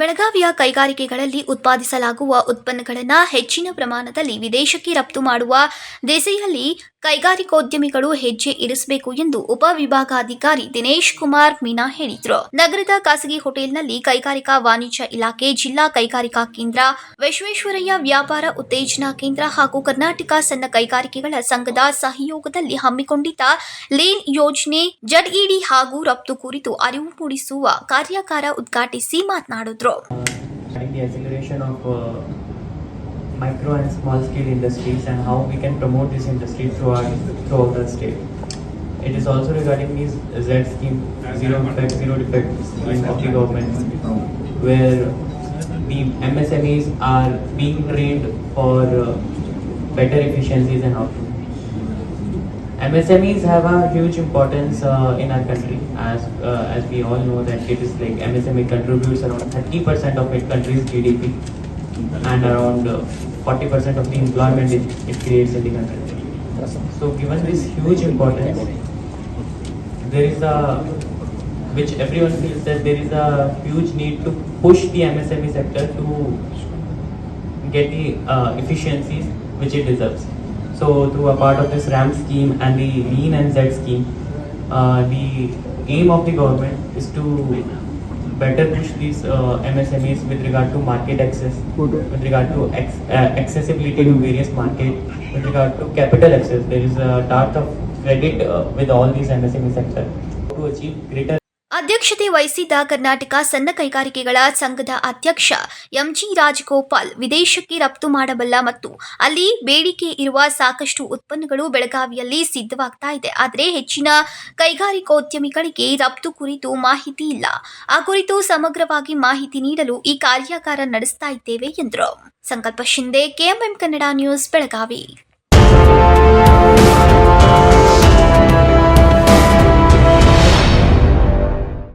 ಬೆಳಗಾವಿಯ ಕೈಗಾರಿಕೆಗಳಲ್ಲಿ ಉತ್ಪಾದಿಸಲಾಗುವ ಉತ್ಪನ್ನಗಳನ್ನು ಹೆಚ್ಚಿನ ಪ್ರಮಾಣದಲ್ಲಿ ವಿದೇಶಕ್ಕೆ ರಫ್ತು ಮಾಡುವ ದೆಸೆಯಲ್ಲಿ ಕೈಗಾರಿಕೋದ್ಯಮಿಗಳು ಹೆಜ್ಜೆ ಇರಿಸಬೇಕು ಎಂದು ಉಪವಿಭಾಗಾಧಿಕಾರಿ ದಿನೇಶ್ ಕುಮಾರ್ ಮೀನಾ ಹೇಳಿದರು. ನಗರದ ಖಾಸಗಿ ಹೋಟೆಲ್ನಲ್ಲಿ ಕೈಗಾರಿಕಾ ವಾಣಿಜ್ಯ ಇಲಾಖೆ, ಜಿಲ್ಲಾ ಕೈಗಾರಿಕಾ ಕೇಂದ್ರ, ವಿಶ್ವೇಶ್ವರಯ್ಯ ವ್ಯಾಪಾರ ಉತ್ತೇಜನಾ ಕೇಂದ್ರ ಹಾಗೂ ಕರ್ನಾಟಕ ಸಣ್ಣ ಕೈಗಾರಿಕೆಗಳ ಸಂಘದ ಸಹಯೋಗದಲ್ಲಿ ಹಮ್ಮಿಕೊಂಡಿದ್ದ ಲೇನ್ ಯೋಜನೆ, ಜಡ್ಇಡಿ ಹಾಗೂ ರಫ್ತು ಕುರಿತು ಅರಿವು ಮೂಡಿಸುವ ಕಾರ್ಯಾಗಾರ ಉದ್ಘಾಟಿಸಿ ಮಾತನಾಡಿದ್ರು. Regarding the acceleration of uh, micro and small scale industries and how we can promote this industry throughout throughout the state. It is also regarding these Z scheme, zero effect, zero defect scheme of the government, where the MSMEs are being trained for uh, better efficiencies and output. MSMEs have a huge importance uh, in our country, as uh, as we all know that it is like MSME contributes around 30% of its country's GDP and around uh, 40% of the employment it, it creates in the country. So, given this huge importance, there is a which everyone feels that there is a huge need to push the MSME sector to get the uh, efficiencies which it deserves. So through a part of this RAM scheme and the Lean and Z scheme, uh, the aim of the government is to better push these uh, MSMEs with regard to market access, with regard to ex- uh, accessibility to various market, with regard to capital access. There is a dearth of credit uh, with all these MSME sector to achieve greater ಅಧ್ಯಕ್ಷತೆ ವಹಿಸಿದ್ದ ಕರ್ನಾಟಕ ಸಣ್ಣ ಕೈಗಾರಿಕೆಗಳ ಸಂಘದ ಅಧ್ಯಕ್ಷ MG Rajagopal ವಿದೇಶಕ್ಕೆ ರಫ್ತು ಮಾಡಬಲ್ಲ ಮತ್ತು ಅಲ್ಲಿ ಬೇಡಿಕೆ ಇರುವ ಸಾಕಷ್ಟು ಉತ್ಪನ್ನಗಳು ಬೆಳಗಾವಿಯಲ್ಲಿ ಸಿದ್ಧವಾಗ್ತಾ ಇದೆ. ಆದರೆ ಹೆಚ್ಚಿನ ಕೈಗಾರಿಕೋದ್ಯಮಿಗಳಿಗೆ ರಫ್ತು ಕುರಿತು ಮಾಹಿತಿ ಇಲ್ಲ. ಆ ಕುರಿತು ಸಮಗ್ರವಾಗಿ ಮಾಹಿತಿ ನೀಡಲು ಈ ಕಾರ್ಯಾಗಾರ ನಡೆಸ್ತಾ ಇದ್ದೇವೆ ಎಂದರು. Sankalp Shinde, KMM Kannada news, Belagavi.